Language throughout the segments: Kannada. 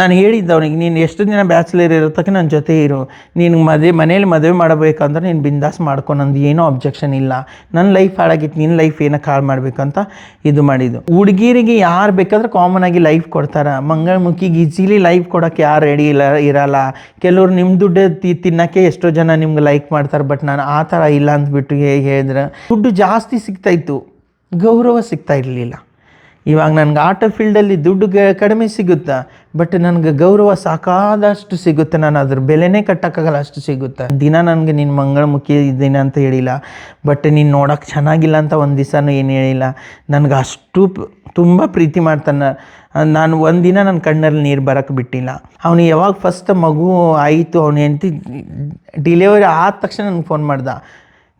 ನಾನು ಹೇಳಿದ್ದೆ ಅವನಿಗೆ ನೀನು ಎಷ್ಟು ದಿನ ಬ್ಯಾಚುಲರ್ ಇರೋತಕ್ಕೆ ನನ್ನ ಜೊತೆ ಇರು. ನೀನು ಮದುವೆ, ಮನೇಲಿ ಮದುವೆ ಮಾಡಬೇಕಂದ್ರೆ ನೀನು ಬಿಂದಾಸ್ ಮಾಡ್ಕೊ, ನಂದು ಏನೂ ಅಬ್ಜೆಕ್ಷನ್ ಇಲ್ಲ. ನನ್ನ ಲೈಫ್ ಹಾಳಾಗಿತ್ತು, ನಿನ್ನ ಲೈಫ್ ಏನಕ್ಕೆ ಹಾಳು ಮಾಡಬೇಕಂತ ಇದು ಮಾಡಿದ್ದು. ಹುಡುಗಿರಿಗೆ ಯಾರು ಬೇಕಾದ್ರೆ ಕಾಮನ್ ಆಗಿ ಲೈಫ್ ಕೊಡ್ತಾರೆ. ಮಂಗಳಮುಖಿಗೆ ಈಸಿಲಿ ಲೈಫ್ ಕೊಡೋಕ್ಕೆ ಯಾರು ರೆಡಿ ಇಲ್ಲ, ಇರಲ್ಲ. ಕೆಲವರು ನಿಮ್ಮ ದುಡ್ಡು ತಿ, ತಿನ್ನೋಕ್ಕೆ ಎಷ್ಟೋ ಜನ ನಿಮ್ಗೆ ಲೈಕ್ ಮಾಡ್ತಾರೆ ಬಟ್ ನಾನು ಆ ಥರ ಇಲ್ಲ ಅಂದ್ಬಿಟ್ಟು ಹೇಗೆ ಹೇಳಿದ್ರೆ ದುಡ್ಡು ಜಾಸ್ತಿ ಸಿಗ್ತಾಯಿತ್ತು ಗೌರವ ಸಿಗ್ತಾ ಇರಲಿಲ್ಲ. ಇವಾಗ ನನಗೆ ಆಟ ಫೀಲ್ಡಲ್ಲಿ ದುಡ್ಡು ಕಡಿಮೆ ಸಿಗುತ್ತಾ? ಬಟ್ ನನಗೆ ಗೌರವ ಸಾಕಾದಷ್ಟು ಸಿಗುತ್ತೆ. ನಾನು ಅದ್ರ ಬೆಲೆನೇ ಕಟ್ಟೋಕ್ಕಾಗಲ್ಲ, ಅಷ್ಟು ಸಿಗುತ್ತೆ. ದಿನ ನನಗೆ ನಿನ್ನ ಮಂಗಳಮುಖಿ ದಿನ ಅಂತ ಹೇಳಿಲ್ಲ. ಬಟ್ ನೀನು ನೋಡೋಕೆ ಚೆನ್ನಾಗಿಲ್ಲ ಅಂತ ಒಂದು ದಿವಸನೂ ಏನು ಹೇಳಿಲ್ಲ. ನನಗೆ ಅಷ್ಟು ತುಂಬ ಪ್ರೀತಿ ಮಾಡ್ತಾನೆ. ನಾನು ನಾನು ಒಂದಿನ ನನ್ನ ಕಣ್ಣಲ್ಲಿ ನೀರು ಬರೋಕ್ಕೆ ಬಿಟ್ಟಿಲ್ಲ. ಅವನು ಯಾವಾಗ ಫಸ್ಟ್ ಮಗು ಆಯಿತು, ಅವನು ಹೆಂಡತಿ ಡಿಲಿವರಿ ಆದ ತಕ್ಷಣ ನನಗೆ ಫೋನ್ ಮಾಡ್ದ.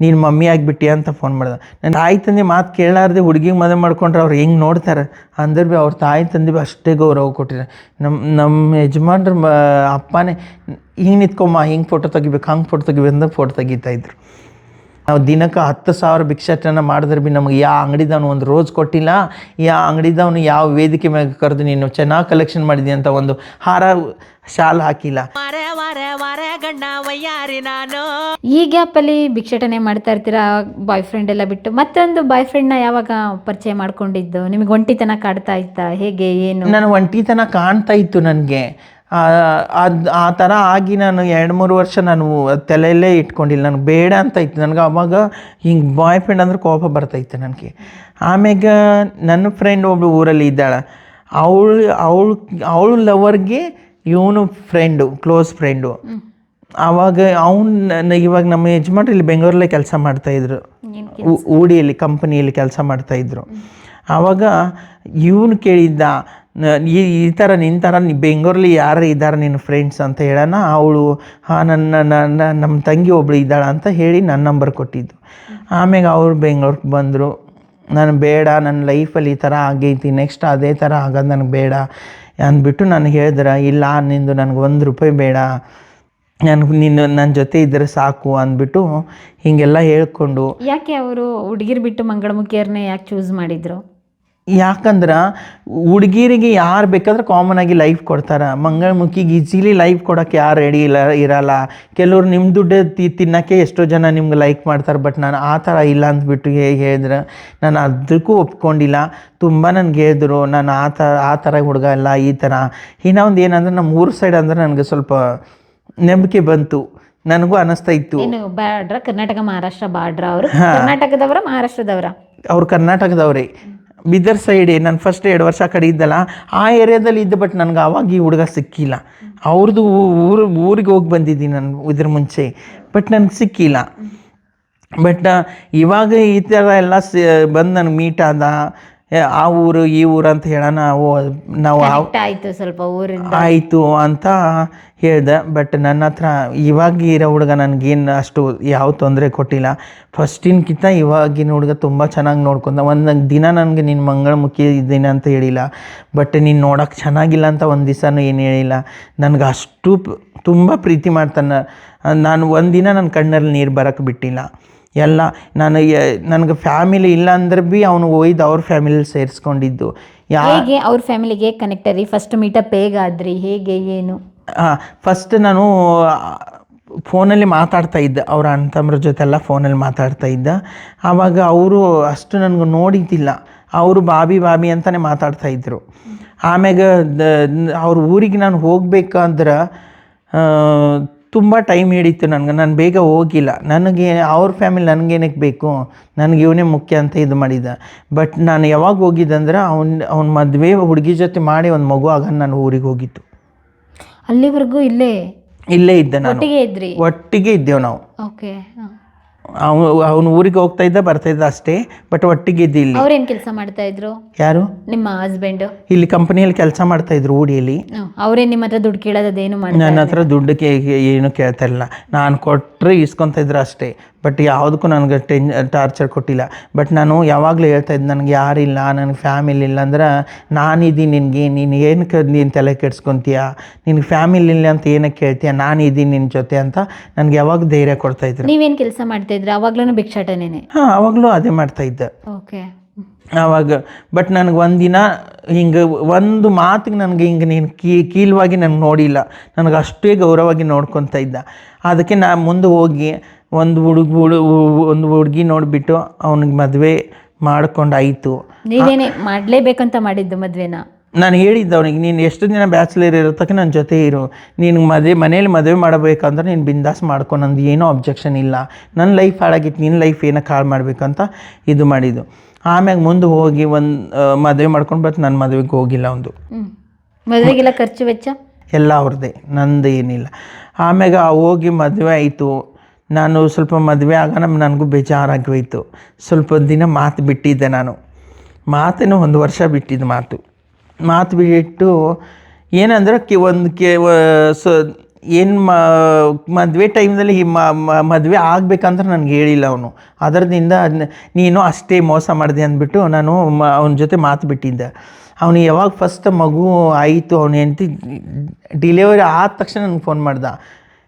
ನೀನು ಮಮ್ಮಿ ಆಗಿಬಿಟ್ಟಿ ಅಂತ ಫೋನ್ ಮಾಡ್ದೆ. ನನ್ನ ತಾಯಿ ತಂದೆ ಮಾತು ಕೇಳಾರ್ದೆ ಹುಡುಗಿಗೆ ಮದುವೆ ಮಾಡ್ಕೊಂಡ್ರೆ ಅವ್ರು ಹೆಂಗೆ ನೋಡ್ತಾರೆ? ಅಂದ್ರೆ ಭೀ ಅವ್ರ ತಾಯಿ ತಂದೆ ಭೀ ಅಷ್ಟೇ ಗೌರವ ಕೊಟ್ಟಿದ್ದಾರೆ ನಮ್ಮ ನಮ್ಮ ಯಜಮಾನ್ರ ಅಪ್ಪನೇ, ಹಿಂಗೆ ನಿಂತ್ಕೊಮ್ಮ, ಹಿಂಗೆ ಫೋಟೋ ತೆಗಿಬೇಕು, ಹಂಗೆ ಫೋಟೋ ತೆಗಿಬೇಕು ಅಂದಾಗ ಫೋಟೋ ತೆಗಿತಾ ಇದ್ರು. ನಾವು ದಿನಕ್ಕೆ ಹತ್ತು ಸಾವಿರ ಭಿಕ್ಷಾಟನ ಮಾಡಿದ್ರೆ ಭೀ ನಮಗೆ ಯಾವ ಅಂಗಡಿದವನು ಒಂದು ರೋಜ್ ಕೊಟ್ಟಿಲ್ಲ ಯಾವ ಅಂಗಡಿದವನು ಯಾವ ವೇದಿಕೆ ಮೇಲೆ ಕರೆದು ನೀನು ಚೆನ್ನಾಗಿ ಕಲೆಕ್ಷನ್ ಮಾಡಿದಿ ಅಂತ ಒಂದು ಹಾರ ಶಾಲ್ ಹಾಕಿಲ್ಲ. ಈ ಗ್ಯಾಪಲ್ಲಿ ಭಿಕ್ಷಾಟನೆ ಮಾಡ್ತಾ ಇರ್ತೀರಾ ಬಾಯ್ ಫ್ರೆಂಡ್ ಎಲ್ಲ ಬಿಟ್ಟು? ಮತ್ತೊಂದು ಬಾಯ್ ಫ್ರೆಂಡ್ನ ಯಾವಾಗ ಪರಿಚಯ ಮಾಡ್ಕೊಂಡಿದ್ದು? ನಿಮಗೆ ಒಂಟಿತನ ಕಾಡ್ತಾ ಇತ್ತಾ? ಹೇಗೆ ಏನು? ನಾನು ಒಂಟಿತನ ಕಾಣ್ತಾ ಇತ್ತು ನನಗೆ. ಅದು ಆ ಥರ ಆಗಿ ನಾನು ಎರಡು ಮೂರು ವರ್ಷ ನಾನು ತಲೆಯಲ್ಲೇ ಇಟ್ಕೊಂಡಿಲ್ಲ. ನನಗೆ ಬೇಡ ಅಂತ ಇತ್ತು. ನನಗೆ ಅವಾಗ ಹಿಂಗೆ ಬಾಯ್ ಫ್ರೆಂಡ್ ಅಂದ್ರೆ ಕೋಪ ಬರ್ತೈತೆ ನನಗೆ. ಆಮ್ಯಾಗ ನನ್ನ ಫ್ರೆಂಡ್ ಒಬ್ಬಳು ಊರಲ್ಲಿ ಇದ್ದಾಳೆ. ಅವಳು ಅವಳು ಅವಳು ಲವರ್ಗೆ ಇವನು ಫ್ರೆಂಡು ಕ್ಲೋಸ್ ಫ್ರೆಂಡು ಆವಾಗ ಅವನು ಇವಾಗ ನಮ್ಮ ಯಜಮಾನ್ರು ಇಲ್ಲಿ ಬೆಂಗಳೂರಲ್ಲೇ ಕೆಲಸ ಮಾಡ್ತಾಯಿದ್ರು ಇದ್ರು. ಊಡಿಯಲ್ಲಿ ಕಂಪನಿಯಲ್ಲಿ ಕೆಲಸ ಮಾಡ್ತಾಯಿದ್ರು ಆವಾಗ ಇವನು ಕೇಳಿದ್ದ ಈ ಈ ಥರ ನಿನ್ನ ಥರ ನೀ ಬೆಂಗಳೂರಲ್ಲಿ ಯಾರು ಇದ್ದಾರೆ ನಿನ್ನ ಫ್ರೆಂಡ್ಸ್ ಅಂತ ಹೇಳೋಣ ಅವಳು ಹಾಂ ನನ್ನ ನನ್ನ ನಮ್ಮ ತಂಗಿ ಒಬ್ಳು ಇದ್ದಾಳೆ ಅಂತ ಹೇಳಿ ನನ್ನ ನಂಬರ್ ಕೊಟ್ಟಿದ್ದು. ಆಮ್ಯಾಗ ಅವರು ಬೆಂಗಳೂರಿಗೆ ಬಂದರು. ನಾನು ಬೇಡ ನನ್ನ ಲೈಫಲ್ಲಿ ಈ ಥರ ಆಗೈತಿ ನೆಕ್ಸ್ಟ್ ಅದೇ ಥರ ಆಗೋದು ನನಗೆ ಬೇಡ ಅಂದ್ಬಿಟ್ಟು ನಾನು ಹೇಳಿದ್ರೆ ಇಲ್ಲ ನಿಂದು ನನಗೆ ಒಂದು ರೂಪಾಯಿ ಬೇಡ ನೀನು ನನ್ನ ಜೊತೆ ಇದ್ದರೆ ಸಾಕು ಅಂದ್ಬಿಟ್ಟು ಹೀಗೆಲ್ಲ ಹೇಳ್ಕೊಂಡು ಯಾಕೆ ಅವರು ಹುಡುಗಿರ್ ಬಿಟ್ಟು ಮಂಗಳಮುಖಿಯರ್ನೇ ಯಾಕೆ ಚೂಸ್ ಮಾಡಿದ್ರು? ಯಾಕಂದ್ರೆ ಹುಡುಗಿರಿಗೆ ಯಾರು ಬೇಕಾದ್ರೆ ಕಾಮನ್ ಆಗಿ ಲೈಫ್ ಕೊಡ್ತಾರೆ. ಮಂಗಳಮುಖಿಗೆ ಈಸಿಲಿ ಲೈಫ್ ಕೊಡೋಕ್ಕೆ ಯಾರು ರೆಡಿ ಇಲ್ಲ ಇರಲ್ಲ. ಕೆಲವ್ರು ನಿಮ್ಮ ದುಡ್ಡು ತಿ ತಿನ್ನೋಕ್ಕೆ ಎಷ್ಟೋ ಜನ ನಿಮ್ಗೆ ಲೈಕ್ ಮಾಡ್ತಾರೆ ಬಟ್ ನಾನು ಆ ಥರ ಇಲ್ಲ ಅಂದ್ಬಿಟ್ಟು ಹೇಗೆ ಹೇಳಿದ್ರೆ ನಾನು ಅದಕ್ಕೂ ಒಪ್ಕೊಂಡಿಲ್ಲ. ತುಂಬ ನನಗೆ ಹೇಳಿದ್ರು ನಾನು ಆ ಥರ ಆ ಥರ ಹುಡುಗ ಅಲ್ಲ ಈ ಥರ. ಇನ್ನೊಂದು ಏನಂದ್ರೆ ನಮ್ಮ ಊರ ಸೈಡ್ ಅಂದ್ರೆ ನನಗೆ ಸ್ವಲ್ಪ ನಂಬಿಕೆ ಬಂತು. ನನಗೂ ಅನಿಸ್ತಾ ಇತ್ತು. ಏನು ಬಾರ್ಡ್ರ ಕರ್ನಾಟಕ ಮಹಾರಾಷ್ಟ್ರ ಬಾರ್ಡ್ರ ಅವರು. ಕರ್ನಾಟಕದವರ ಮಹಾರಾಷ್ಟ್ರದವರ? ಅವ್ರು ಕರ್ನಾಟಕದವರೇ. ಬಿದರ್ ಸೈಡ್ ನಾನು ಫಸ್ಟ್ ಎರಡು ವರ್ಷ ಕಡೆ ಇದ್ದಲ್ಲ ಆ ಏರಿಯಾದಲ್ಲಿ ಇದ್ದ ಬಟ್ ನನಗೆ ಅವಾಗ ಈ ಹುಡುಗ ಸಿಕ್ಕಿಲ್ಲ. ಅವ್ರದ್ದು ಊರು ಊರಿಗೆ ಹೋಗಿ ಬಂದಿದ್ದೀನಿ ನಾನು ಇದ್ರ ಮುಂಚೆ ಬಟ್ ನನಗೆ ಸಿಕ್ಕಿಲ್ಲ. ಬಟ್ ಇವಾಗ ಈ ಥರ ಎಲ್ಲ ಸಿ ಬಂದು ನನಗೆ ಮೀಟ್ ಆದ ಏ, ಆ ಊರು ಈ ಊರು ಅಂತ ಹೇಳೋಣ ಓ ನಾವು ಆಯ್ತು ಸ್ವಲ್ಪ ಊರಿಂದ. ಆಯಿತು ಅಂತ ಹೇಳ್ದೆ. ಬಟ್ ನನ್ನ ಹತ್ರ ಇವಾಗ ಇರೋ ಹುಡುಗ ನನಗೇನು ಅಷ್ಟು ಯಾವ ತೊಂದರೆ ಕೊಟ್ಟಿಲ್ಲ. ಫಸ್ಟಿನ್ಕಿಂತ ಇವಾಗಿನ ಹುಡುಗ ತುಂಬ ಚೆನ್ನಾಗಿ ನೋಡ್ಕೊಂಡ. ಒಂದು ದಿನ ನನಗೆ ನಿನ್ನ ಮಂಗಳಮುಖಿ ಇದ್ದೀನಿ ಅಂತ ಹೇಳಿಲ್ಲ. ಬಟ್ ನೀನು ನೋಡೋಕೆ ಚೆನ್ನಾಗಿಲ್ಲ ಅಂತ ಒಂದು ದಿವಸನೂ ಏನು ಹೇಳಿಲ್ಲ. ನನಗೆ ಅಷ್ಟು ತುಂಬ ಪ್ರೀತಿ ಮಾಡ್ತಾನೆ. ನಾನು ಒಂದಿನ ನನ್ನ ಕಣ್ಣಲ್ಲಿ ನೀರು ಬರೋಕ್ಕೆ ಬಿಟ್ಟಿಲ್ಲ. ಎಲ್ಲ ನಾನು ಯ- ನನಗೆ ಫ್ಯಾಮಿಲಿ ಇಲ್ಲ ಅಂದ್ರೆ ಬಿ ಅವನು ಒಯ್ದು ಅವ್ರ ಫ್ಯಾಮಿಲಿ ಸೇರಿಸ್ಕೊಂಡಿದ್ದು. ಯಾ ಹೇಗೆ ಅವ್ರ ಫ್ಯಾಮಿಲಿಗೆ ಕನೆಕ್ಟ್ ಆದ್ರಿ ಫಸ್ಟ್ ಮೀಟಪ್ ಹೇಗಾದ್ರಿ? ಹೇಗೆ ಏನು? ಹಾಂ ಫಸ್ಟ್ ನಾನು ಫೋನಲ್ಲಿ ಮಾತಾಡ್ತಾ ಇದ್ದೆ. ಅವ್ರ ಅಣ್ಣ ತಮ್ಮರ ಜೊತೆಲ್ಲ ಫೋನಲ್ಲಿ ಮಾತಾಡ್ತಾ ಇದ್ದ. ಆವಾಗ ಅವರು ಅಷ್ಟು ನನಗೆ ನೋಡಿದ್ದಿಲ್ಲ. ಅವರು ಬಾಬಿ ಬಾಬಿ ಅಂತಲೇ ಮಾತಾಡ್ತಾ ಇದ್ದರು ಆಮ್ಯಾಗ ದ- ಅವ್ರ ಊರಿಗೆ ನಾನು ಹೋಗ್ಬೇಕಂದ್ರೆ ತುಂಬ ಟೈಮ್ ಹಿಡಿತು ನನಗೆ. ನಾನು ಬೇಗ ಹೋಗಿಲ್ಲ. ನನಗೆ ಅವ್ರ ಫ್ಯಾಮಿಲಿ ನನಗೇನಕ್ಕೆ ಬೇಕು? ನನಗೆ ಇವನೇ ಮುಖ್ಯ ಅಂತ ಇದು ಮಾಡಿದ್ದ ಬಟ್ ನಾನು ಯಾವಾಗ ಹೋಗಿದ್ದಂದ್ರೆ ಅವ್ನ ಅವ್ನ ಮದುವೆ ಹುಡುಗಿ ಜೊತೆ ಮಾಡಿ ಒಂದು ಮಗು ಆಗ ನಾನು ಊರಿಗೆ ಹೋಗಿತ್ತು ಅಲ್ಲಿವರೆಗೂ ಇಲ್ಲೇ? ಇಲ್ಲೇ ಇದ್ದೆ ನಾನು. ಒಟ್ಟಿಗೆ ಇದ್ದೇವೆ ನಾವು. ಓಕೆ ಅವನು ಅವನು ಊರಿಗೆ ಹೋಗ್ತಾ ಇದ್ದ ಬರ್ತಾ ಇದ್ದ ಅಷ್ಟೇ ಬಟ್ ಒಟ್ಟಿಗೆ ಇದ್ದ ಇಲ್ಲಿ. ಅವ್ರೇನ್ ಕೆಲಸ ಮಾಡ್ತಾ ಇದ್ರು? ಯಾರು? ನಿಮ್ಮ ಹಸ್ಬೆಂಡ್ ಇಲ್ಲಿ ಕಂಪನಿಯಲ್ಲಿ ಕೆಲಸ ಮಾಡ್ತಾ ಇದ್ರು ಊಡಿಯಲ್ಲಿ ಅವ್ರೇನ್ ನಿಮ್ಮ ಹತ್ರ ದುಡ್ಡು ಕೇಳೋದೇನು ಮಾಡಿ ನನ್ನ ಹತ್ರ ದುಡ್ಡು ಏನು ಕೇಳ್ತಾ ಇಲ್ಲ ನಾನು ಕೊಟ್ಟರೆ ಇಸ್ಕೊಂತ ಇದ್ರು ಅಷ್ಟೇ. ಬಟ್ ಯಾವುದಕ್ಕೂ ನನಗೆ ಟೆನ್ ಟಾರ್ಚರ್ ಕೊಟ್ಟಿಲ್ಲ. ಬಟ್ ನಾನು ಯಾವಾಗಲೂ ಹೇಳ್ತಾ ಇದ್ದೆ ನನಗೆ ಯಾರಿಲ್ಲ ನನಗೆ ಫ್ಯಾಮಿಲಿ ಇಲ್ಲ. ಅಂದ್ರೆ ನಾನಿದ್ದೀನಿ ನಿನಗೆ ನೀನು ಏನಕ್ಕೆ ನೀನು ತಲೆ ಕೆಡ್ಸ್ಕೊತೀಯ? ನಿನಗೆ ಫ್ಯಾಮಿಲಿ ಇಲ್ಲ ಅಂತ ಏನಕ್ಕೆ ಕೇಳ್ತೀಯ? ನಾನಿದ್ದೀನಿ ನಿನ್ನ ಜೊತೆ ಅಂತ ನನಗೆ ಯಾವಾಗ ಧೈರ್ಯ ಕೊಡ್ತಾ ಇದ್ರು. ನೀವೇನು ಕೆಲಸ ಮಾಡ್ತಾ ಇದ್ರೆ? ಅವಾಗ್ಲೂ ಭಿಕ್ಷಾಟನೇನೆ? ಹಾಂ ಅವಾಗಲೂ ಅದೇ ಮಾಡ್ತಾ ಇದ್ದೆ. ಓಕೆ. ಆವಾಗ ಬಟ್ ನನಗೆ ಒಂದಿನ ಹಿಂಗೆ ಒಂದು ಮಾತಿಗೆ ನನಗೆ ಹಿಂಗೆ ನೀನು ಕೀ ಕೀಲವಾಗಿ ನನಗೆ ನೋಡಿಲ್ಲ. ನನಗೆ ಅಷ್ಟೇ ಗೌರವವಾಗಿ ನೋಡ್ಕೊತಾ ಇದ್ದ. ಅದಕ್ಕೆ ನಾ ಮುಂದೆ ಹೋಗಿ ಒಂದು ಹುಡುಗ ಹುಡು ಒಂದು ಹುಡುಗಿ ನೋಡಿಬಿಟ್ಟು ಅವನಿಗೆ ಮದುವೆ ಮಾಡ್ಕೊಂಡು ಆಯಿತು ನೀವೇನೇ ಮಾಡಲೇಬೇಕಂತ ಮಾಡಿದ್ದು ಮದುವೆನ? ನಾನು ಹೇಳಿದ್ದೆ ಅವನಿಗೆ ನೀನು ಎಷ್ಟು ದಿನ ಬ್ಯಾಚುಲರ್ ಇರೋತಕ್ಕೆ ನನ್ನ ಜೊತೆ ಇರು. ನೀನು ಮದುವೆ ಮನೇಲಿ ಮದುವೆ ಮಾಡಬೇಕಂದ್ರೆ ನೀನು ಬಿಂದಾಸ್ ಮಾಡ್ಕೊ ನಂದು ಏನೂ ಅಬ್ಜೆಕ್ಷನ್ ಇಲ್ಲ. ನನ್ನ ಲೈಫ್ ಹಾಳಾಗಿತ್ತು ನಿನ್ನ ಲೈಫ್ ಏನಕ್ಕೆ ಹಾಳು ಮಾಡಬೇಕಂತ ಇದು ಮಾಡಿದ್ದು. ಆಮ್ಯಾಗ ಮುಂದೆ ಹೋಗಿ ಒಂದು ಮದುವೆ ಮಾಡ್ಕೊಂಡು ಬಟ್ ನನ್ನ ಮದುವೆಗೆ ಹೋಗಿಲ್ಲ ಒಂದು ಮದುವೆಗೆಲ್ಲ ಖರ್ಚು ವೆಚ್ಚ? ಎಲ್ಲ ಅವ್ರದ್ದೇ ನಂದು ಏನಿಲ್ಲ. ಆಮ್ಯಾಗ ಹೋಗಿ ಮದುವೆ ಆಯಿತು. ನಾನು ಸ್ವಲ್ಪ ಮದುವೆ ಆಗ ನಮ್ಮ ನನಗೂ ಬೇಜಾರಾಗಿ ಸ್ವಲ್ಪ ದಿನ ಮಾತು ಬಿಟ್ಟಿದ್ದೆ ನಾನು. ಮಾತನ್ನು ಒಂದು ವರ್ಷ ಬಿಟ್ಟಿದ್ದು ಮಾತು. ಮಾತು ಬಿಟ್ಟು ಏನಂದ್ರೆ ಕೆ ಒಂದು ಕೆ ಸೊ ಏನು ಮದುವೆ ಟೈಮ್ದಲ್ಲಿ ಮ ಮದುವೆ ಆಗಬೇಕಂದ್ರೆ ನನಗೆ ಹೇಳಿಲ್ಲ ಅವನು. ಅದರದಿಂದ ನೀನು ಅಷ್ಟೇ ಮೋಸ ಮಾಡಿದೆ ಅಂದ್ಬಿಟ್ಟು ನಾನು ಮ ಅವನ ಜೊತೆ ಮಾತು ಬಿಟ್ಟಿದ್ದೆ. ಅವನು ಯಾವಾಗ ಫಸ್ಟ್ ಮಗು ಆಯಿತು, ಅವನು ಹೆಂಡತಿ ಡಿಲಿವರಿ ಆದ ತಕ್ಷಣ ನನಗೆ ಫೋನ್ ಮಾಡ್ದ.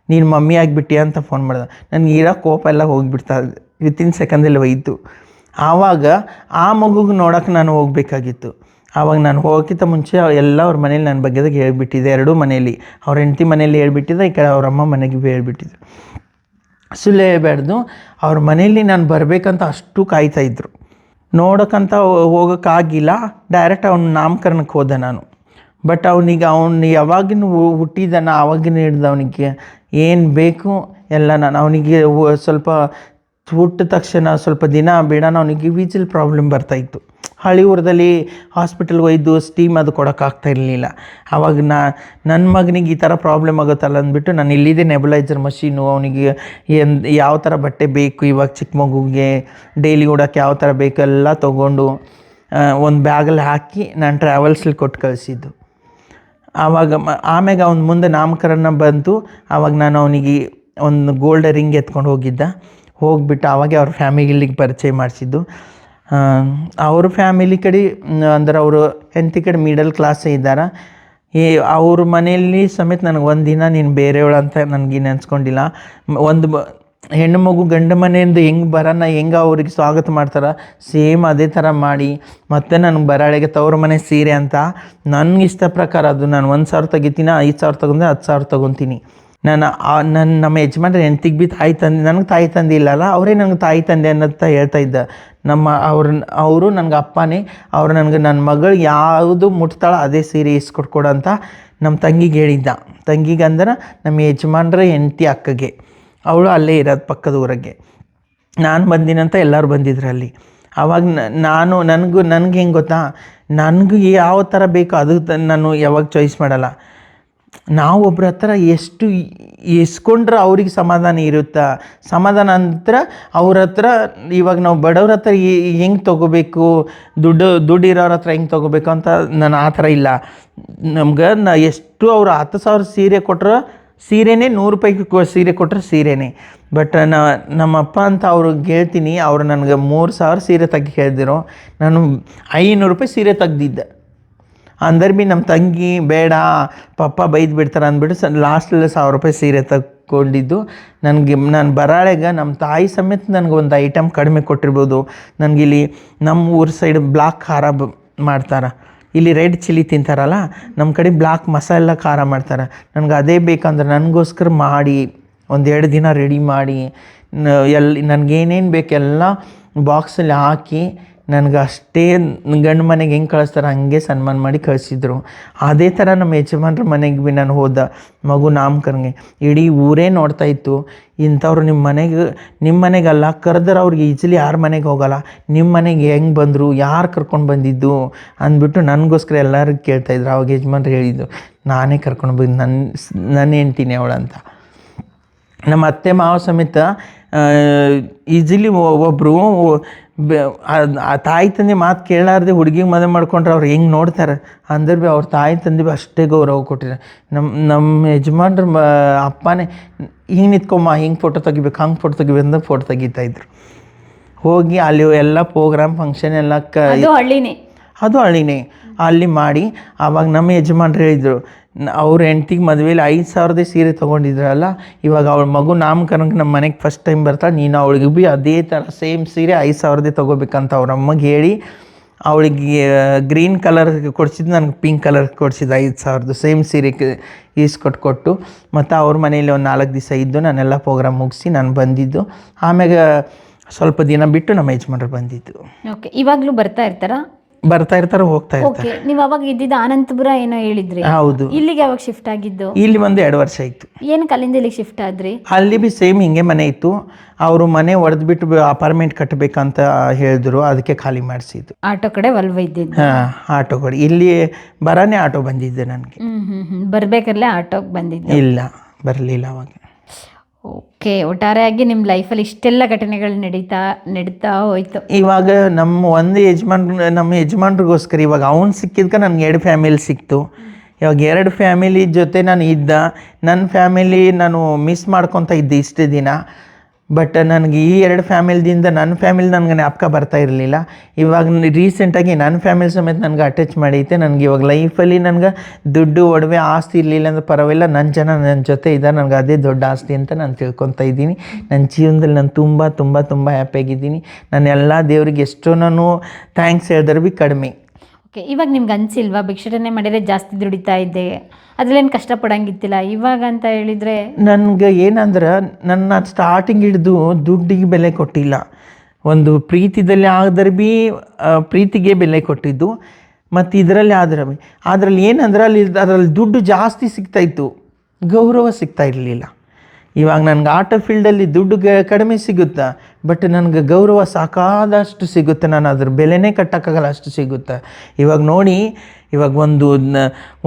ನೀನು ಮಮ್ಮಿ ಆಗಿಬಿಟ್ಟಿಯಾ ಅಂತ ಫೋನ್ ಮಾಡ್ದೆ. ನನಗೆ ಇರೋ ಕೋಪ ಎಲ್ಲ ಹೋಗಿಬಿಡ್ತಾ ವಿತಿನ್ ಸೆಕೆಂಡಲ್ಲಿ ಒಯ್ತು ಆವಾಗ ಆ ಮಗುಗೆ ನೋಡೋಕೆ ನಾನು ಹೋಗಬೇಕಾಗಿತ್ತು. ಆವಾಗ ನಾನು ಹೋಗೋಕ್ಕಿಂತ ಮುಂಚೆ ಎಲ್ಲ ಅವ್ರ ಮನೇಲಿ ನನ್ನ ಬಗ್ಗೆದಾಗ ಹೇಳ್ಬಿಟ್ಟಿದ್ದೆ, ಎರಡೂ ಮನೇಲಿ. ಅವ್ರ ಹೆಂಡತಿ ಮನೇಲಿ ಹೇಳ್ಬಿಟ್ಟಿದ್ದೆ, ಈ ಕಡೆ ಅವರಮ್ಮ ಮನೆಗೆ ಹೇಳ್ಬಿಟ್ಟಿದ್ರು. ಸುಳ್ಳು ಹೇಳ್ಬಾರ್ದು ಅವ್ರ ಮನೇಲಿ ನಾನು ಬರಬೇಕಂತ ಅಷ್ಟು ಕಾಯ್ತಾ ಇದ್ರು. ನೋಡೋಕ್ಕಂತ ಹೋಗೋಕ್ಕಾಗಿಲ್ಲ ಡೈರೆಕ್ಟ್ ಅವ್ನ ನಾಮಕರಣಕ್ಕೆ ಹೋದೆ ನಾನು. ಬಟ್ ಅವನಿಗೆ ಅವನು ಯಾವಾಗಿನ ಹುಟ್ಟಿದಾನ, ಆವಾಗಿನ ಹಿಡ್ದು ಅವನಿಗೆ ಏನು ಬೇಕು ಎಲ್ಲ ನಾನು ಅವನಿಗೆ ಸ್ವಲ್ಪ ಹುಟ್ಟ ತಕ್ಷಣ ಸ್ವಲ್ಪ ದಿನ ಬೇಡ ಅವನಿಗೆ ವೀಜಲ್ ಪ್ರಾಬ್ಲಮ್ ಬರ್ತಾಯಿತ್ತು ಹಳ್ಳಿ ಊರದಲ್ಲಿ ಹಾಸ್ಪಿಟಲ್ಗೆ ಒಯ್ದು ಸ್ಟೀಮ್ ಅದು ಕೊಡೋಕ್ಕಾಗ್ತಾ ಇರಲಿಲ್ಲ. ಆವಾಗ ನಾ ನನ್ನ ಮಗನಿಗೆ ಈ ಥರ ಪ್ರಾಬ್ಲಮ್ ಆಗುತ್ತಲ್ಲ ಅಂದ್ಬಿಟ್ಟು ನಾನು ಇಲ್ಲಿದೆ ನೆಬಲೈಸರ್ ಮಷೀನು ಅವನಿಗೆ ಏನು ಯಾವ ಥರ ಬಟ್ಟೆ ಬೇಕು, ಇವಾಗ ಚಿಕ್ಕ ಮಗುಗೆ ಡೈಲಿ ಓಡೋಕ್ಕೆ ಯಾವ ಥರ ಬೇಕು ಎಲ್ಲ ತೊಗೊಂಡು ಒಂದು ಬ್ಯಾಗಲ್ಲಿ ಹಾಕಿ ನಾನು ಟ್ರಾವೆಲ್ಸಲ್ಲಿ ಕೊಟ್ಟು ಕಳಿಸಿದ್ದು. ಆವಾಗ ಮ, ಆಮ್ಯಾಗ ಅವ್ನ ಮುಂದೆ ನಾಮಕರಣ ಬಂತು. ಆವಾಗ ನಾನು ಅವನಿಗೆ ಒಂದು ಗೋಲ್ಡ್ ರಿಂಗ್ ಎತ್ಕೊಂಡು ಹೋಗಿದ್ದ. ಹೋಗ್ಬಿಟ್ಟು ಆವಾಗೆ ಅವ್ರ ಫ್ಯಾಮಿಲಿಗೆ ಪರಿಚಯ ಮಾಡಿಸಿದ್ದು. ಅವ್ರ ಫ್ಯಾಮಿಲಿ ಕಡೆ, ಅಂದ್ರೆ ಅವರು ಹೆಂಡತಿ ಕಡೆ ಮಿಡಲ್ ಕ್ಲಾಸೇ ಇದ್ದಾರೆ. ಈ ಅವ್ರ ಮನೆಯಲ್ಲಿ ಸಮೇತ ನನಗೆ ಒಂದು ದಿನ ನೀನು ಬೇರೆಯವಳು ಅಂತ ನನಗೆ ನೆನೆಸ್ಕೊಂಡಿಲ್ಲ. ಒಂದು ಹೆಣ್ಣು ಮಗು ಗಂಡ ಮನೆಯಿಂದ ಹೆಂಗೆ ಬರೋಣ ಹೆಂಗೆ ಅವ್ರಿಗೆ ಸ್ವಾಗತ ಮಾಡ್ತಾರೆ, ಸೇಮ್ ಅದೇ ಥರ ಮಾಡಿ, ಮತ್ತೆ ನನಗೆ ಬರಾಳೆಗೆ ತವ್ರ ಮನೆ ಸೀರೆ ಅಂತ ನನಗೆ ಇಷ್ಟ ಪ್ರಕಾರ ಅದು ನಾನು ಒಂದು ಸಾವಿರ ತೆಗಿತೀನಿ, ಐದು ಸಾವಿರ ತಗೊಂಡೆ ಹತ್ತು ಸಾವಿರ ತೊಗೊತೀನಿ. ನಾನು ನನ್ನ ನಮ್ಮ ಯಜಮಾನ್ರ ಹೆಂಡ್ತಿಗೆ ಬಿ ತಾಯಿ ತಂದೆ, ನನಗೆ ತಾಯಿ ತಂದೆ ಇಲ್ಲಲ್ಲ ಅವರೇ ನನಗೆ ತಾಯಿ ತಂದೆ ಅನ್ನೋಂತ ಹೇಳ್ತಾ ಇದ್ದ. ನಮ್ಮ ಅವ್ರ, ಅವರು ನನಗೆ ಅಪ್ಪನೇ, ಅವ್ರು ನನಗೆ ನನ್ನ ಮಗಳು ಯಾವುದು ಮುಟ್ತಾಳ ಅದೇ ಸೀರೆ ಇಸ್ಕೊಟ್ಕೊಡು ಅಂತ ನಮ್ಮ ತಂಗಿಗೆ ಹೇಳಿದ್ದ. ತಂಗಿಗೆ ಅಂದ್ರೆ ನಮ್ಮ ಯಜಮಾನ್ರ ಹೆಂಡ್ತಿ ಅಕ್ಕಗೆ. ಅವಳು ಅಲ್ಲೇ ಇರೋದು ಪಕ್ಕದ ಊರಿಗೆ. ನಾನು ಬಂದಿನಂತ ಎಲ್ಲರೂ ಬಂದಿದ್ರು ಅಲ್ಲಿ. ಆವಾಗ ನಾನು, ನನಗೂ, ನನಗೆ ಹೆಂಗೆ ಗೊತ್ತಾ? ನನಗೂ ಯಾವ ಥರ ಬೇಕೋ ಅದು ನಾನು ಯಾವಾಗ ಚಾಯ್ಸ್ ಮಾಡಲ್ಲ. ನಾವು ಒಬ್ರ ಹತ್ರ ಎಷ್ಟು ಎಸ್ಕೊಂಡ್ರೆ ಅವ್ರಿಗೆ ಸಮಾಧಾನ ಇರುತ್ತಾ? ಸಮಾಧಾನ ನಂತರ ಅವ್ರ ಹತ್ರ, ಇವಾಗ ನಾವು ಬಡವ್ರ ಹತ್ರ ಹೆಂಗೆ ತೊಗೋಬೇಕು? ದುಡ್ಡು ದುಡ್ಡು ಇರೋರ ಹತ್ರ ಹೆಂಗೆ ತೊಗೋಬೇಕು ಅಂತ ನಾನು ಆ ಥರ ಇಲ್ಲ. ನಮ್ಗೆ ನಾ, ಎಷ್ಟು ಅವ್ರು ಹತ್ತು ಸಾವಿರ ಸೀರೆ ಕೊಟ್ಟರೆ ಸೀರೆನೇ ನೂರು ರೂಪಾಯಿ ಕೊ- ಸೀರೆ ಕೊಟ್ಟರೆ ಸೀರೆನೇ. ಬಟ್ ನಾ, ನಮ್ಮಪ್ಪ ಅಂತ ಅವ್ರು ಹೇಳ್ತೀನಿ ಅವ್ರು ನನಗೆ ಮೂರು ಸಾವಿರ ಸೀರೆ ತೆಗಿ ಹೇಳಿದಿರೋ. ನಾನು ಐನೂರು ರೂಪಾಯಿ ಸೀರೆ ತೆಗ್ದಿದ್ದೆ. ಅಂದರೆ ಭೀ ನಮ್ಮ ತಂಗಿ, ಬೇಡ, ಪಪ್ಪ ಬೈದು ಬಿಡ್ತಾರೆ ಅಂದ್ಬಿಟ್ಟು ಸ, ಲಾಸ್ಟಲ್ಲಿ ಸಾವಿರ ರೂಪಾಯಿ ಸೀರೆ ತಗೊಂಡಿದ್ದು ನನಗೆ, ನಾನು ಬರಾಳೆಗ ನಮ್ಮ ತಾಯಿ ಸಮೇತ ನನಗೆ ಒಂದು ಐಟಮ್ ಕಡಿಮೆ ಕೊಟ್ಟಿರ್ಬೋದು. ನನಗಿಲ್ಲಿ ನಮ್ಮ ಊರ ಸೈಡ್ ಬ್ಲಾಕ್ ಖಾರ ಮಾಡ್ತಾರೆ. ಇಲ್ಲಿ ರೆಡ್ ಚಿಲ್ಲಿ ತಿಂತಾರಲ್ಲ ನಮ್ಮ ಕಡೆ ಬ್ಲಾಕ್ ಮಸಾಲ ಖಾರ ಮಾಡ್ತಾರೆ. ನನಗೆ ಅದೇ ಬೇಕಂದ್ರೆ ನನಗೋಸ್ಕರ ಮಾಡಿ ಒಂದೆರಡು ದಿನ ರೆಡಿ ಮಾಡಿ ಎಲ್ಲಿ ನನಗೇನೇನು ಬೇಕೆಲ್ಲ ಬಾಕ್ಸಲ್ಲಿ ಹಾಕಿ ನನಗೆ ಅಷ್ಟೇ ಗಂಡು ಮನೆಗೆ ಹೆಂಗೆ ಕಳಿಸ್ತಾರೆ ಹಂಗೆ ಸನ್ಮಾನ ಮಾಡಿ ಕಳಿಸಿದ್ರು. ಅದೇ ಥರ ನಮ್ಮ ಯಜಮಾನ್ರ ಮನೆಗೆ ಭೀ ನಾನು ಹೋದ ಮಗು ನಾಮಕರಣೆ. ಇಡೀ ಊರೇ ನೋಡ್ತಾ ಇತ್ತು. ಇಂಥವ್ರು ನಿಮ್ಮ ಮನೆಗೆ ನಿಮ್ಮ ಮನೆಗಲ್ಲ ಕರೆದ್ರೆ ಅವ್ರಿಗೆ ಈಜಿಲಿ ಯಾರ ಮನೆಗೆ ಹೋಗಲ್ಲ. ನಿಮ್ಮ ಮನೆಗೆ ಹೆಂಗೆ ಬಂದರು, ಯಾರು ಕರ್ಕೊಂಡು ಬಂದಿದ್ದು ಅಂದ್ಬಿಟ್ಟು ನನಗೋಸ್ಕರ ಎಲ್ಲರೂ ಕೇಳ್ತಾಯಿದ್ರು ಅವಾಗ ಯಜಮಾನ್ರು ಹೇಳಿದ್ದು ನಾನೇ ಕರ್ಕೊಂಡು ಬಂದು ನನ್ನ ನನ್ನ ಹೆಂಡ್ತೀನಿ ಅವಳಂತ ನಮ್ಮ ಅತ್ತೆ ಮಾವ ಸಮೇತ ಈಜಿಲಿ ಒಬ್ಬರು ಆ ತಾಯಿ ತಂದೆ ಮಾತು ಕೇಳಾರ್ದೆ ಹುಡುಗಿಗೆ ಮದುವೆ ಮಾಡ್ಕೊಂಡ್ರೆ ಅವ್ರು ಹೆಂಗೆ ನೋಡ್ತಾರೆ? ಅಂದ್ರೆ ಭೀ ಅವ್ರ ತಾಯಿ ತಂದೆ ಭೀ ಅಷ್ಟೇ ಗೌರವ ಕೊಟ್ಟಿದ್ದಾರೆ ನಮ್ಮ ನಮ್ಮ ಯಜಮಾನ್ರ ಮ ಅಪ್ಪನೇ ಹಿಂಗೆ ನಿಂತ್ಕೊಮ್ಮ ಹಿಂಗೆ ಫೋಟೋ ತೆಗಿಬೇಕು ಹಂಗೆ ಫೋಟೋ ತೆಗಿಬೇಕು ಅಂದ್ರೆ ಫೋಟೋ ತೆಗಿತಾ ಇದ್ರು. ಹೋಗಿ ಅಲ್ಲಿ ಎಲ್ಲ ಪ್ರೋಗ್ರಾಮ್ ಫಂಕ್ಷನ್ ಎಲ್ಲ ಕ ಹಳ್ಳಿನೇ. ಅದು ಹಳ್ಳಿನೇ. ಅಲ್ಲಿ ಮಾಡಿ ಆವಾಗ ನಮ್ಮ ಯಜಮಾನ್ರು ಹೇಳಿದರು ಅವ್ರ ಹೆಂಡ್ತಿಗೆ ಮದುವೆಲಿ ಐದು ಸಾವಿರದೇ ಸೀರೆ ತೊಗೊಂಡಿದ್ರಲ್ಲ, ಇವಾಗ ಅವಳ ಮಗು ನಾಮಕರಣಕ್ಕೆ ನಮ್ಮ ಮನೆಗೆ ಫಸ್ಟ್ ಟೈಮ್ ಬರ್ತಾ, ನೀನು ಅವಳಿಗೆ ಭೀ ಅದೇ ಥರ ಸೇಮ್ ಸೀರೆ ಐದು ಸಾವಿರದೇ ತೊಗೋಬೇಕಂತ ಅವ್ರ ಅಮ್ಮಗೆ ಹೇಳಿ, ಅವಳಿಗೆ ಗ್ರೀನ್ ಕಲರ್ ಕೊಡಿಸಿದ್ದು ನನಗೆ ಪಿಂಕ್ ಕಲರ್ ಕೊಡಿಸಿದ್ದು ಐದು ಸಾವಿರದ್ದು ಸೇಮ್ ಸೀರೆ ಈಸ್ಕೊಟ್ಟು ಕೊಟ್ಟು, ಮತ್ತು ಅವ್ರ ಮನೇಲಿ ಒಂದು ನಾಲ್ಕು ದಿವಸ ಇದ್ದು ನಾನೆಲ್ಲ ಪ್ರೋಗ್ರಾಮ್ ಮುಗಿಸಿ ನಾನು ಬಂದಿದ್ದು, ಆಮ್ಯಾಗ ಸ್ವಲ್ಪ ದಿನ ಬಿಟ್ಟು ನಮ್ಮ ಯಜಮಾನ್ರು ಬಂದಿದ್ದು. ಓಕೆ ಇವಾಗಲೂ ಬರ್ತಾ ಇರ್ತಾರಾ? ಬರ್ತಾ ಇರ್ತಾರೆ ಹೋಗ್ತಾ ಇರ್ತಾರೆ. ಓಕೆ ನೀವು ಅವಾಗ ಇದ್ದಿದ್ದ ಅನಂತಪುರ ಏನೋ ಹೇಳಿದ್ರಿ. ಹೌದು. ಇಲ್ಲಿಗೆ ಯಾವಾಗ ಶಿಫ್ಟ್ ಆಗಿದ್ದು? ಇಲ್ಲಿ ಒಂದು ಎರಡು ವರ್ಷ ಇತ್ತು ಏನಕ್ಕೆ ಅಲ್ಲಿಂದ ಇಲ್ಲಿಗೆ ಶಿಫ್ಟ್ ಆದ್ರಿ? ಅಲ್ಲಿ ಬಿ ಸೇಮ್ ಹಿಂಗೆ ಮನೆ ಇತ್ತು. ಅವರು ಮನೆ ಒಡೆದ್ಬಿಟ್ಟು ಅಪಾರ್ಟ್ಮೆಂಟ್ ಕಟ್ಟಬೇಕಂತ ಹೇಳಿದ್ರು. ಅದಕ್ಕೆ ಖಾಲಿ ಮಾಡಿಸಿದ್ದು. ಆಟೋ ಕಡೆ ಒಲ್ವ ಇದ್ದಿದ್ದು. ಆಟೋ ಕಡೆ. ಇಲ್ಲಿ ಬರಾನೇ ಆಟೋ ಬಂದಿದ್ದೆ ನನಗೆ. ಹ್ಮ್ ಹ್ಮ್ ಹ್ಮ್. ಬರ್ಬೇಕಾದ್ರೆ ಆಟೋಗೆ ಬಂದಿದ್ದೆ? ಇಲ್ಲ ಬರಲಿಲ್ಲ ಅವಾಗ. ಓಕೆ, ಒಟ್ಟಾರೆಯಾಗಿ ನಿಮ್ಮ ಲೈಫಲ್ಲಿ ಇಷ್ಟೆಲ್ಲ ಘಟನೆಗಳು ನಡೀತಾ ನಡೀತಾ ಹೋಯ್ತು. ಇವಾಗ ನಮ್ಮ ಒಂದು ಯಜಮಾನ್, ನಮ್ಮ ಯಜಮಾನ್ರಿಗೋಸ್ಕರ ಇವಾಗ ಅವ್ನು ಸಿಕ್ಕಿದ್ಕ ನನಗೆ ಎರಡು ಫ್ಯಾಮಿಲಿ ಸಿಕ್ತು. ಇವಾಗ ಎರಡು ಫ್ಯಾಮಿಲಿ ಜೊತೆ ನಾನು ಇದ್ದ ನನ್ನ ಫ್ಯಾಮಿಲಿ ನಾನು ಮಿಸ್ ಮಾಡ್ಕೊತ ಇದ್ದೆ ಇಷ್ಟು ದಿನ. ಬಟ್ ನನಗೆ ಈ ಎರಡು ಫ್ಯಾಮಿಲಿದಿಂದ ನನ್ನ ಫ್ಯಾಮಿಲಿ ನನಗೆ ಜ್ಞಾಪಕ ಬರ್ತಾ ಇರಲಿಲ್ಲ. ಇವಾಗ ರೀಸೆಂಟಾಗಿ ನನ್ನ ಫ್ಯಾಮಿಲಿ ಸಮೇತ ನನಗೆ ಅಟ್ಯಾಚ್ ಮಾಡೈತೆ. ನನಗೆ ಇವಾಗ ಲೈಫಲ್ಲಿ ನನಗೆ ದುಡ್ಡು, ಒಡವೆ ಆಸ್ತಿ ಇರಲಿಲ್ಲ ಅಂದ್ರೆ ಪರವಾಗಿಲ್ಲ. ನನ್ನ ಜನ ನನ್ನ ಜೊತೆ ಇದ್ದಾರೆ. ನನಗೆ ಅದೇ ದೊಡ್ಡ ಆಸ್ತಿ ಅಂತ ನಾನು ತಿಳ್ಕೊತಾ ಇದ್ದೀನಿ. ನನ್ನ ಜೀವನದಲ್ಲಿ ನಾನು ತುಂಬ ತುಂಬ ತುಂಬ ಹ್ಯಾಪಿಯಾಗಿದ್ದೀನಿ ನಾನು ಎಲ್ಲ ದೇವ್ರಿಗೆ ಎಷ್ಟೋ ನಾನು ಥ್ಯಾಂಕ್ಸ್ ಹೇಳಿದ್ರೆ ಭೀ ಕಡಿಮೆ. ಓಕೆ ಇವಾಗ ನಿಮ್ಗೆ ಅನ್ಸಿಲ್ವಾ? ಭಿಕ್ಷಟನೆ ಮಾಡಿದ್ರೆ ಜಾಸ್ತಿ ದುಡಿತಾ ಇದ್ದೆ. ಅದ್ರಲ್ಲೇನು ಕಷ್ಟಪಡಂಗಿತ್ತಿಲ್ಲ? ಇವಾಗ ಅಂತ ಹೇಳಿದ್ರೆ? ನನಗೆ ಏನಂದ್ರೆ ನನ್ನ ಸ್ಟಾರ್ಟಿಂಗ್ ಹಿಡಿದು ದುಡ್ಡಿಗೆ ಬೆಲೆ ಕೊಟ್ಟಿಲ್ಲ. ಒಂದು ಪ್ರೀತಿದಲ್ಲಿ ಆದ್ರೆ ಆ, ಪ್ರೀತಿಗೆ ಬೆಲೆ ಕೊಟ್ಟಿದ್ದು. ಮತ್ತು ಇದರಲ್ಲಿ ಆದ್ರೆ ಅದರಲ್ಲಿ ಏನಂದ್ರೆ ಅಲ್ಲಿ ಅದರಲ್ಲಿ ದುಡ್ಡು ಜಾಸ್ತಿ ಸಿಗ್ತಾಯಿತ್ತು ಗೌರವ ಸಿಗ್ತಾ ಇರಲಿಲ್ಲ. ಇವಾಗ ನನಗೆ ಆಟ ಫೀಲ್ಡಲ್ಲಿ ದುಡ್ಡು ಕಡಿಮೆ ಸಿಗುತ್ತಾ? ಬಟ್ ನನಗೆ ಗೌರವ ಸಾಕಾದಷ್ಟು ಸಿಗುತ್ತೆ. ನಾನು ಅದ್ರ ಬೆಲೆನೇ ಕಟ್ಟೋಕ್ಕಾಗಲ್ಲ ಅಷ್ಟು ಸಿಗುತ್ತೆ. ಇವಾಗ ನೋಡಿ ಇವಾಗ ಒಂದು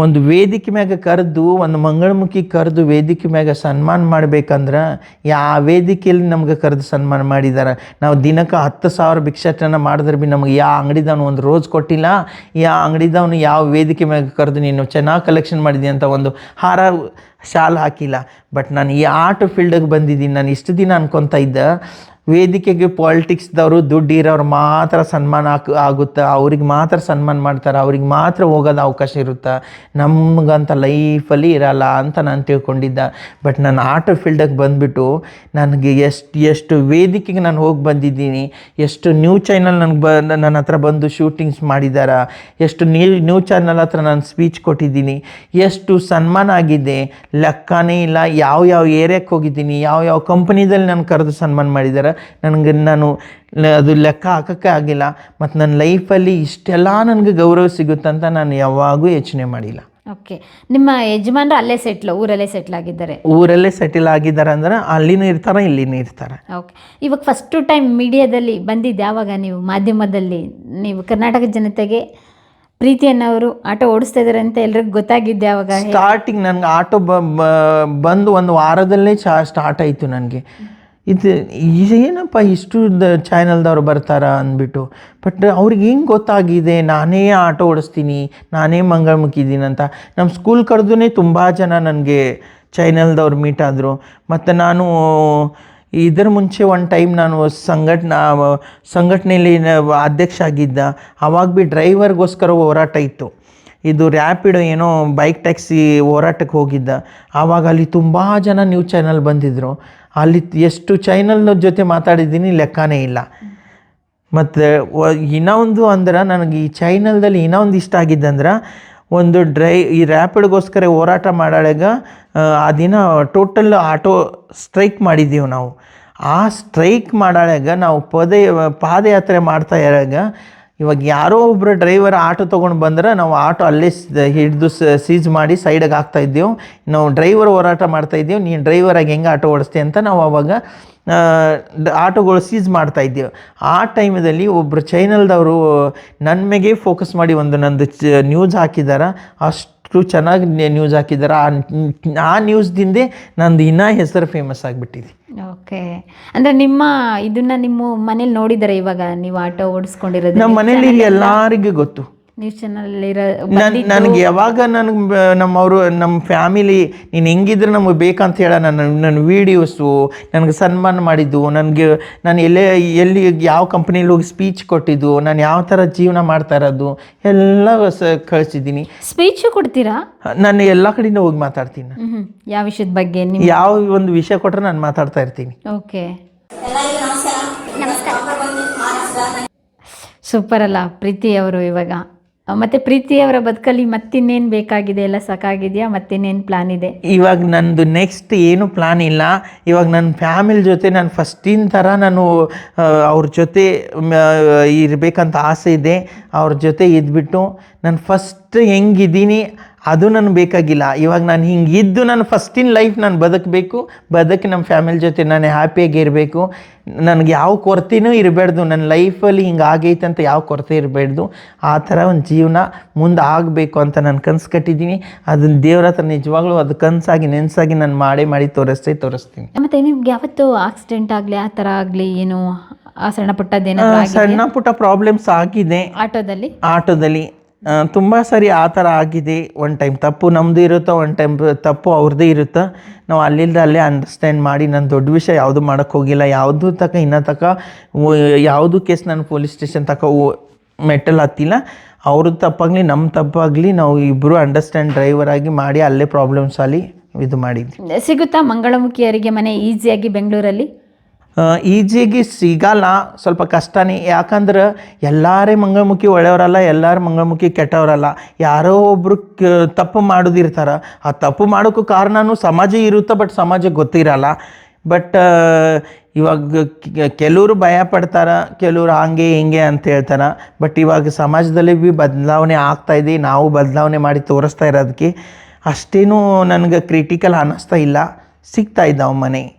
ಒಂದು ವೇದಿಕೆ ಮ್ಯಾಗ ಕರೆದು, ಒಂದು ಮಂಗಳಮುಖಿ ಕರೆದು ವೇದಿಕೆ ಮ್ಯಾಗ ಸನ್ಮಾನ ಮಾಡ್ಬೇಕಂದ್ರೆ ಯಾವ ವೇದಿಕೆಯಲ್ಲಿ ನಮ್ಗೆ ಕರೆದು ಸನ್ಮಾನ ಮಾಡಿದ್ದಾರೆ ನಾವು ದಿನಕ್ಕೆ ಹತ್ತು ಸಾವಿರ ಭಿಕ್ಷಾಟನ ಮಾಡಿದ್ರೆ ಭೀ ನಮಗೆ ಯಾವ ಅಂಗಡಿದವನು ಒಂದು ರೋಜ್ ಕೊಟ್ಟಿಲ್ಲ ಯಾವ ಅಂಗಡಿದವನು ಯಾವ ವೇದಿಕೆ ಮ್ಯಾಗ ಕರೆದು ನೀನು ಚೆನ್ನಾಗಿ ಕಲೆಕ್ಷನ್ ಮಾಡಿದೆ ಅಂತ ಒಂದು ಹಾರ ಶಾಲ್ ಹಾಕಿಲ್ಲ. ಬಟ್ ನಾನು ಈ ಆರ್ಟ್ ಫೀಲ್ಡಿಗೆ ಬಂದಿದ್ದೀನಿ. ನಾನು ಇಷ್ಟು ದಿನ ಅನ್ಕೊತಾ ಇದ್ದೆ. ವೇದಿಕೆಗೆ ಪಾಲಿಟಿಕ್ಸ್ದವರು ದುಡ್ಡು ಇರೋರು ಮಾತ್ರ ಸನ್ಮಾನ ಆಕ್ ಆಗುತ್ತೆ? ಅವ್ರಿಗೆ ಮಾತ್ರ ಸನ್ಮಾನ ಮಾಡ್ತಾರೆ? ಅವ್ರಿಗೆ ಮಾತ್ರ ಹೋಗೋದು ಅವಕಾಶ ಇರುತ್ತೆ? ನಮಗಂತ ಲೈಫಲ್ಲಿ ಇರಲ್ಲ ಅಂತ ನಾನು ತಿಳ್ಕೊಂಡಿದ್ದೆ. ಬಟ್ ನಾನು ಆಟೋ ಫೀಲ್ಡಿಗೆ ಬಂದುಬಿಟ್ಟು ನನಗೆ ಎಷ್ಟು ಎಷ್ಟು ವೇದಿಕೆಗೆ ನಾನು ಹೋಗಿ ಬಂದಿದ್ದೀನಿ, ಎಷ್ಟು ನ್ಯೂ ಚಾನಲ್ ನನಗೆ ಬ ನನ್ನ ಹತ್ರ ಬಂದು ಶೂಟಿಂಗ್ಸ್ ಮಾಡಿದ್ದಾರೆ ಎಷ್ಟು ನ್ಯೂ ನ್ಯೂ ಚಾನಲ್ ಹತ್ರ ನಾನು ಸ್ಪೀಚ್ ಕೊಟ್ಟಿದ್ದೀನಿ, ಎಷ್ಟು ಸನ್ಮಾನ ಆಗಿದೆ, ಲೆಕ್ಕನೇ ಇಲ್ಲ. ಯಾವ ಯಾವ ಏರಿಯಾಕ್ಕೆ ಹೋಗಿದ್ದೀನಿ ಯಾವ ಯಾವ ಕಂಪ್ನಿದಲ್ಲಿ ನಾನು ಕರೆದು ಸನ್ಮಾನ ಮಾಡಿದ್ದಾರೆ ನನಗೆ ನಾನು ಅದು ಲೆಕ್ಕ ಹಾಕೋಕ್ಕೆ ಆಗಿಲ್ಲ ಮತ್ತು ನನ್ನ ಲೈಫಲ್ಲಿ ಇಷ್ಟೆಲ್ಲ ನನಗೆ ಗೌರವ ಸಿಗುತ್ತಂತ ನಾನು ಯಾವಾಗೂ ಯೋಚನೆ ಮಾಡಿಲ್ಲ. ಓಕೆ ನಿಮ್ಮ ಯಜಮಾನ್ರು ಅಲ್ಲೇ ಸೆಟ್ಲ್ ಊರಲ್ಲೇ ಸೆಟ್ಲ್ ಆಗಿದ್ದಾರೆ? ಊರಲ್ಲೇ ಸೆಟಲ್ ಆಗಿದ್ದಾರೆ ಅಂದ್ರೆ ಅಲ್ಲಿನೂ ಇರ್ತಾರೆ ಇಲ್ಲಿನೂ ಇರ್ತಾರೆ. ಓಕೆ ಇವಾಗ ಫಸ್ಟ್ ಟೈಮ್ ಮೀಡಿಯಾದಲ್ಲಿ ಬಂದಿದ್ದು ಯಾವಾಗ ನೀವು? ಮಾಧ್ಯಮದಲ್ಲಿ ನೀವು ಕರ್ನಾಟಕ ಜನತೆಗೆ ಪ್ರೀತಿಯನ್ನು ಅವರು ಆಟೋ ಓಡಿಸ್ತಾ ಇದ್ದಾರೆ ಅಂತ ಎಲ್ರಿಗೂ ಗೊತ್ತಾಗಿದ್ದೆ ಯಾವಾಗ? ಸ್ಟಾರ್ಟಿಂಗ್ ನನಗೆ ಆಟೋ ಬಂದು ಒಂದು ವಾರದಲ್ಲೇ ಚಾ ಸ್ಟಾರ್ಟ್ ಆಯಿತು ನನಗೆ. ಇದು ಏನಪ್ಪ ಇಷ್ಟು ಚಾನಲ್ದವ್ರು ಬರ್ತಾರ ಅಂದ್ಬಿಟ್ಟು. ಬಟ್ ಅವ್ರಿಗೆ ಹೆಂಗೆ ಗೊತ್ತಾಗಿದೆ? ನಾನೇ ಆಟೋ ಓಡಿಸ್ತೀನಿ, ನಾನೇ ಅಂತ. ನಮ್ಮ ಸ್ಕೂಲ್ ಕರೆದೂ ತುಂಬ ಜನ ನನಗೆ ಚಾನಲ್ದವ್ರು ಮೀಟ್ ಆದರು. ಮತ್ತು ನಾನು ಇದರ ಮುಂಚೆ ಒಂದು ಟೈಮ್ ನಾನು ಸಂಘಟನಾ, ಸಂಘಟನೆಯಲ್ಲಿ ಅಧ್ಯಕ್ಷ ಆಗಿದ್ದ. ಆವಾಗ ಭೀ ಡ್ರೈವರ್ಗೋಸ್ಕರ ಹೋರಾಟ ಇತ್ತು. ಇದು ರ್ಯಾಪಿಡೋ ಏನೋ ಬೈಕ್ ಟ್ಯಾಕ್ಸಿ ಹೋರಾಟಕ್ಕೆ ಹೋಗಿದ್ದ. ಆವಾಗ ಅಲ್ಲಿ ತುಂಬ ಜನ ನ್ಯೂಸ್ ಚಾನಲ್ ಬಂದಿದ್ದರು ಅಲ್ಲಿ ಎಷ್ಟು ಚೈನಲ್ನ ಜೊತೆ ಮಾತಾಡಿದ್ದೀನಿ ಲೆಕ್ಕನೇ ಇಲ್ಲ. ಮತ್ತು ಇನ್ನೊಂದು ಅಂದ್ರೆ ನನಗೆ ಈ ಚೈನಲ್ದಲ್ಲಿ ಇನ್ನೊಂದು ಇಷ್ಟ ಆಗಿದ್ದಂದ್ರೆ ಒಂದು ಡ್ರೈ, ಈ ರ್ಯಾಪಿಡ್ಗೋಸ್ಕರ ಹೋರಾಟ ಮಾಡಾಳಾಗ ಆ ದಿನ ಟೋಟಲ್ ಆಟೋ ಸ್ಟ್ರೈಕ್ ಮಾಡಿದ್ದೀವಿ ನಾವು. ಆ ಸ್ಟ್ರೈಕ್ ಮಾಡಾಳಾಗ ನಾವು ಪದೇ, ಪಾದಯಾತ್ರೆ ಮಾಡ್ತಾ ಇರಾಗ ಇವಾಗ ಯಾರೋ ಒಬ್ಬರು ಡ್ರೈವರ್ ಆಟೋ ತೊಗೊಂಡು ಬಂದ್ರೆ ನಾವು ಆಟೋ ಅಲ್ಲೇ ಹಿಡಿದು ಸೀಜ್ ಮಾಡಿ ಸೈಡಿಗೆ ಹಾಕ್ತಾ ಇದ್ದೀವಿ. ನಾವು ಡ್ರೈವರ್ ಹೋರಾಟ ಮಾಡ್ತಾ ನೀನು ಡ್ರೈವರಾಗಿ ಹೆಂಗೆ ಆಟೋ ಓಡಿಸ್ತೀಯ ಅಂತ ನಾವು ಅವಾಗ ಆಟೋಗಳು ಸೀಸ್ ಮಾಡ್ತಾ ಇದ್ದೀವಿ. ಆ ಟೈಮಲ್ಲಿ ಒಬ್ಬರು ಚೈನಲ್ದವರು ನನ್ನ ಮೇಗೆ ಫೋಕಸ್ ಮಾಡಿ ಒಂದು ನಂದು ನ್ಯೂಸ್ ಹಾಕಿದ್ದಾರೆ ಅಷ್ಟು ಚೆನ್ನಾಗಿ ನ್ಯೂಸ್ ಹಾಕಿದ್ದಾರೆ ಆ ಆ ನ್ಯೂಸ್ದಿಂದೇ ನಂದು ಇನ್ನೂ ಹೆಸರು ಫೇಮಸ್ ಆಗಿಬಿಟ್ಟಿದೆ. ಓಕೆ ಅಂದ್ರೆ ನಿಮ್ಮ ಇದನ್ನ ನಿಮ್ಮ ಮನೇಲಿ ನೋಡಿದ್ದಾರೆ ಇವಾಗ? ನೀವು ಆಟೋ ಓಡಿಸ್ಕೊಂಡಿರೋದು ನಮ್ಮ ಮನೇಲಿ ಎಲ್ಲರಿಗೂ ಗೊತ್ತು. ನ್ಯೂಸ್ ಚಾನಲ್ ಇರೋ ನನ್ ನನಗೆ ಯಾವಾಗ ನನಗೆ ನಮ್ಮವರು ನಮ್ಮ ಫ್ಯಾಮಿಲಿ ನೀನು ಹೆಂಗಿದ್ರೆ ನಮಗೆ ಬೇಕಂತ ಹೇಳ. ನನ್ನ ನನ್ನ ವೀಡಿಯೋಸು ನನಗೆ ಸನ್ಮಾನ ಮಾಡಿದ್ದು ನನಗೆ ನಾನು ಎಲ್ಲೇ ಎಲ್ಲಿ ಯಾವ ಕಂಪ್ನಿಲಿ ಹೋಗಿ ಸ್ಪೀಚ್ ಕೊಟ್ಟಿದ್ದು ನಾನು ಯಾವ ಥರ ಜೀವನ ಮಾಡ್ತಾ ಇರೋದು ಎಲ್ಲ ಸ ಕಳಿಸಿದ್ದೀನಿ. ಸ್ಪೀಚು ಕೊಡ್ತೀರಾ? ನಾನು ಎಲ್ಲ ಕಡೆಯಿಂದ ಹೋಗಿ ಮಾತಾಡ್ತೀನಿ ಯಾವ ವಿಷಯದ ಬಗ್ಗೆ ಯಾವ ಒಂದು ವಿಷಯ ಕೊಟ್ಟರೆ ನಾನು ಮಾತಾಡ್ತಾ ಇರ್ತೀನಿ. ಓಕೆ ಸೂಪರ್ ಅಲ್ಲ ಪ್ರೀತಿ ಅವರು ಇವಾಗ. ಮತ್ತೆ ಪ್ರೀತಿಯವರ ಬದುಕಲ್ಲಿ ಮತ್ತಿನ್ನೇನು ಬೇಕಾಗಿದೆ? ಎಲ್ಲ ಸಾಕಾಗಿದೆಯಾ? ಮತ್ತಿನ್ನೇನು ಪ್ಲಾನ್ ಇದೆ? ಇವಾಗ ನಂದು ನೆಕ್ಸ್ಟ್ ಏನು ಪ್ಲಾನ್ ಇಲ್ಲ. ಇವಾಗ ನನ್ನ ಫ್ಯಾಮಿಲಿ ಜೊತೆ ನಾನು ಫಸ್ಟಿನ ಥರ ನಾನು ಅವ್ರ ಜೊತೆ ಇರಬೇಕಂತ ಆಸೆ ಇದೆ. ಅವ್ರ ಜೊತೆ ಇದ್ಬಿಟ್ಟು ನಾನು ಫಸ್ಟ್ ಹೆಂಗಿದ್ದೀನಿ ಅದು ನನಗೆ ಬೇಕಾಗಿಲ್ಲ. ಇವಾಗ ನಾನು ಹಿಂಗೆ ಇದ್ದು ನಾನು ಫಸ್ಟಿನ ಲೈಫ್ ನಾನು ಬದುಕಬೇಕು ಬದುಕಿ ನಮ್ಮ ಫ್ಯಾಮಿಲಿ ಜೊತೆ ನಾನು ಹ್ಯಾಪಿಯಾಗಿ ಇರಬೇಕು. ನನಗೆ ಯಾವ ಕೊರತೆನೂ ಇರಬಾರ್ದು ನನ್ನ ಲೈಫಲ್ಲಿ ಹಿಂಗೆ ಆಗೈತೆ ಅಂತ ಯಾವ ಕೊರತೆ ಇರಬಾರ್ದು ಆ ಥರ ಒಂದು ಜೀವನ ಮುಂದೆ ಆಗಬೇಕು ಅಂತ ನಾನು ಕನಸು ಕಟ್ಟಿದ್ದೀನಿ. ಅದನ್ನ ದೇವ್ರ ಹತ್ರ ನಿಜವಾಗ್ಲೂ ಅದು ಕನಸಾಗಿ ನೆನಸಾಗಿ ನಾನು ಮಾಡೇ ಮಾಡಿ ತೋರಿಸ್ತೇ ತೋರಿಸ್ತೀನಿ. ಮತ್ತೆ ನಿಮ್ಗೆ ಯಾವತ್ತು ಆಕ್ಸಿಡೆಂಟ್ ಆಗಲಿ ಆ ಥರ ಆಗಲಿ ಏನು ಆ ಸಣ್ಣ ಆ, ಪುಟ್ಟದ್ದೇನಾದ್ರು ಸಣ್ಣ ಪುಟ್ಟ ಪ್ರಾಬ್ಲಮ್ಸ್ ಆಗಿದೆ. ಆಟೋದಲ್ಲಿ? ಆಟೋದಲ್ಲಿ. ತುಂಬ ಸರಿ ಆ ಥರ ಆಗಿದೆ ಒನ್ ಟೈಮ್ ತಪ್ಪು ನಮ್ಮದು ಇರುತ್ತೋ ಒನ್ ಟೈಮ್ ತಪ್ಪು ಅವ್ರದ್ದೇ ಇರುತ್ತೋ? ನಾವು ಅಲ್ಲಿಂದ ಅಲ್ಲೇ ಅಂಡರ್ಸ್ಟ್ಯಾಂಡ್ ಮಾಡಿ ನಾನು ದೊಡ್ಡ ವಿಷಯ ಯಾವುದು ಮಾಡೋಕ್ಕೆ ಹೋಗಿಲ್ಲ. ಯಾವುದು ತಕ, ಇನ್ನೂ ತಕ ಯಾವುದು ಕೇಸ್ ನಾನು ಪೊಲೀಸ್ ಸ್ಟೇಷನ್ ತಕ ಮೆಟಲ್ ಹತ್ತಿಲ್ಲ. ಅವ್ರದ್ದು ತಪ್ಪಾಗಲಿ ನಮ್ಮ ತಪ್ಪಾಗಲಿ ನಾವು ಇಬ್ಬರು ಅಂಡರ್ಸ್ಟ್ಯಾಂಡ್ ಡ್ರೈವರ್ ಆಗಿ ಮಾಡಿ ಅಲ್ಲೇ ಪ್ರಾಬ್ಲಮ್ಸ್ ಅಲ್ಲಿ ಇದು ಮಾಡಿದ್ವಿ. ಸಿಗುತ್ತಾ ಮಂಗಳಮುಖಿಯರಿಗೆ ಮನೆ ಈಸಿಯಾಗಿ ಬೆಂಗಳೂರಲ್ಲಿ? ಈಜಿಯಾಗಿ ಸಿಗಲ್ಲ, ಸ್ವಲ್ಪ ಕಷ್ಟನೇ. ಯಾಕಂದ್ರೆ ಎಲ್ಲರೇ ಮಂಗಳಮುಖಿ ಒಳ್ಳೆಯವರಲ್ಲ, ಎಲ್ಲರೂ ಮಂಗಳಮುಖಿ ಕೆಟ್ಟವರಲ್ಲ. ಯಾರೋ ಒಬ್ಬರು ತಪ್ಪು ಮಾಡೋದಿರ್ತಾರೆ. ಆ ತಪ್ಪು ಮಾಡೋಕ್ಕೂ ಕಾರಣನೂ ಸಮಾಜ ಇರುತ್ತೆ, ಬಟ್ ಸಮಾಜ ಗೊತ್ತಿರಲ್ಲ. ಬಟ್ ಇವಾಗ ಕೆ- ಕೆಲವರು ಭಯ ಪಡ್ತಾರೆ ಕೆಲವರು ಹಂಗೆ ಹಿಂಗೆ ಅಂತ ಹೇಳ್ತಾರೆ. ಬಟ್ ಇವಾಗ ಸಮಾಜದಲ್ಲಿ ಬಿ ಬದಲಾವಣೆ ಆಗ್ತಾ ಇದೆ. ನಾವು ಬದಲಾವಣೆ ಮಾಡಿ ತೋರಿಸ್ತಾ ಇರೋದಕ್ಕೆ ಅಷ್ಟೇನೂ ನನಗೆ ಕ್ರಿಟಿಕಲ್ ಅನ್ನಿಸ್ತಾ ಇಲ್ಲ. ಸಿಗ್ತಾ ಇದ್ದಾವೆ ಮನೆ.